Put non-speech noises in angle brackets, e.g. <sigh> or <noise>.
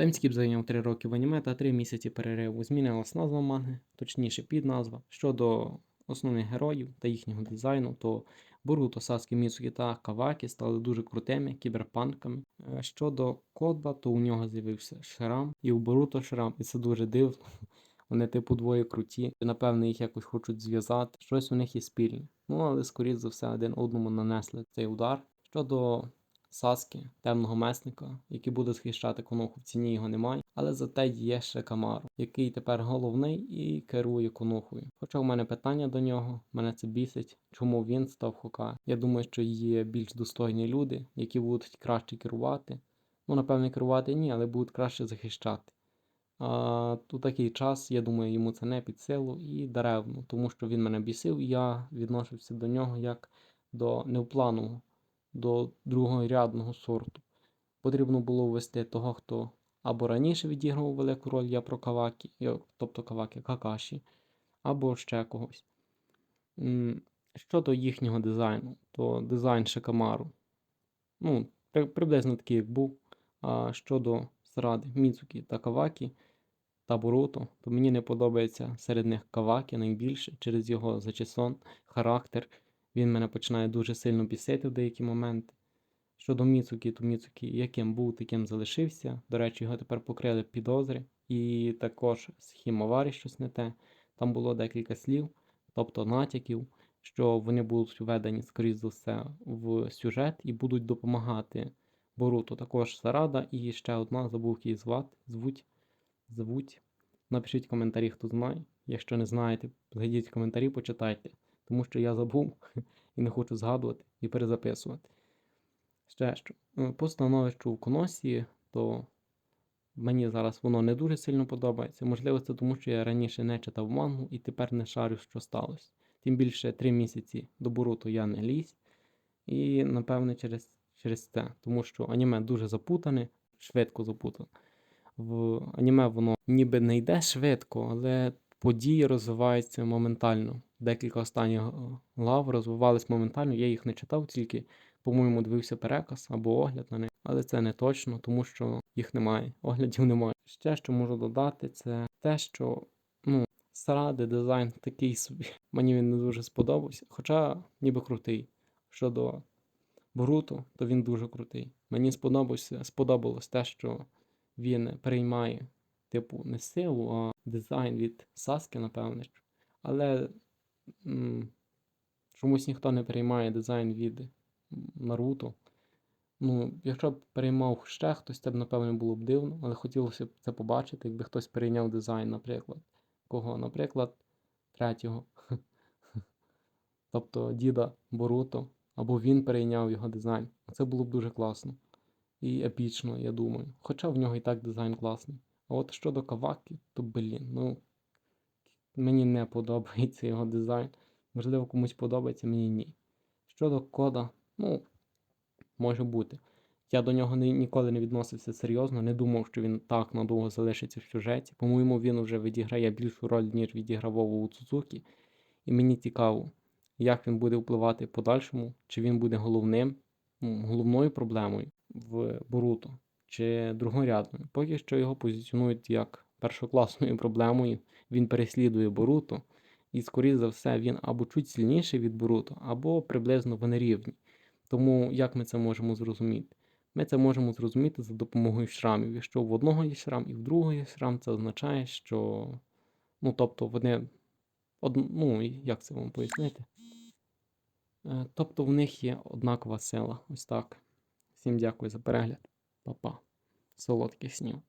Таймскіп зайняв 3 роки в аніме та 3 місяці перериву. Змінилась назва манги, точніше підназва. Щодо основних героїв та їхнього дизайну, то Боруто, Саскі, Міцукі та Кавакі стали дуже крутими кіберпанками. Е, Щодо кода, то у нього з'явився шрам, і у Боруто шрам, і це дуже дивно. <laughs> Вони, типу, двоє круті. Напевно, їх якось хочуть зв'язати. Щось у них є спільне. Ну, але, скоріш за все, один одному нанесли цей удар. Щодо Саски, темного месника, який буде захищати коноху, в ціні його немає. Але зате є ще Камару, який тепер головний і керує конохою. Хоча в мене питання до нього, мене це бісить, чому він став Хока. Я думаю, що є більш достойні люди, які будуть краще керувати. Ну, напевне, керувати ні, але будуть краще захищати. А, у такий час, я думаю, йому це не під силу і даремно, тому що він мене бісив, і я відносився до нього як до невпланого, до другорядного сорту. Потрібно було ввести того, хто або раніше відігрував велику роль, я про Кавакі, тобто Кавакі Какаші, або ще когось. Щодо їхнього дизайну, то дизайн Шикамару, ну, приблизно такий, як був. А щодо зради Міцукі та Кавакі та Боруто, то мені не подобається серед них Кавакі найбільше через його зачесон, характер. Він мене починає дуже сильно бісити в деякі моменти. Щодо Міцукі, то Міцукі яким був, таким залишився. До речі, його тепер покрили підозри. І також з Хімаварі щось не те. Там було декілька слів, тобто натяків, що вони будуть введені, скоріш за все, в сюжет і будуть допомагати Боруто. Також Сарада і ще одна, забув її звати, звуть, звуть. Напишіть коментарі, хто знає. Якщо не знаєте, зайдіть в коментарі, почитайте, тому що я забув <laughs> і не хочу згадувати і перезаписувати. Ще що. е, По становищу в Коносі, то мені зараз воно не дуже сильно подобається. Можливо, це тому, що я раніше не читав мангу і тепер не шарю, що сталося. Тим більше три місяці до Боруто я не лізь. І, напевне, через, через це. Тому що аніме дуже запутане, швидко запутане. В аніме воно ніби не йде швидко, але події розвиваються моментально. Декілька останніх е, глав розвивались моментально. Я їх не читав, тільки, по-моєму, дивився переказ або огляд на них. Але це не точно, тому що їх немає, <laughs> оглядів немає. Ще що можу додати, це те, що ну, Саради дизайн такий собі. <laughs> Мені він не дуже сподобався, хоча ніби крутий. Щодо Боруто, то він дуже крутий. Мені сподобався, сподобалось те, що він переймає, типу, не силу, а дизайн від Саски, напевне. Але м, чомусь ніхто не переймає дизайн від Наруто. Ну, якщо б переймав ще хтось, це б, напевно, було б дивно, але хотілося б це побачити, якби хтось перейняв дизайн, наприклад. Кого? Наприклад, третього. <laughs> Тобто діда Боруто, або він перейняв його дизайн. Це було б дуже класно і епічно, я думаю. Хоча в нього і так дизайн класний. А от щодо Каваки, то блін, ну мені не подобається його дизайн. Можливо, комусь подобається, мені ні. Щодо кода, ну, може бути. Я до нього ні- ніколи не відносився серйозно, не думав, що він так надовго залишиться в сюжеті. По-моєму, він вже відіграє більшу роль, ніж відіграв у Цуцукі. І мені цікаво, як він буде впливати подальшому, чи він буде головним, головною проблемою в Боруто, чи другорядною. Поки що його позиціонують як першокласною проблемою. Він переслідує Боруто, і, скоріш за все, він або чуть сильніший від Боруто, або приблизно вони рівні. Тому як ми це можемо зрозуміти? Ми це можемо зрозуміти за допомогою шрамів. Якщо в одного є шрам і в другого є шрам, це означає, що. Ну, тобто вони. Од... Ну, як це вам пояснити? Е, Тобто в них є однакова сила. Ось так. Всім дякую за перегляд. Па-па. Солодких снів.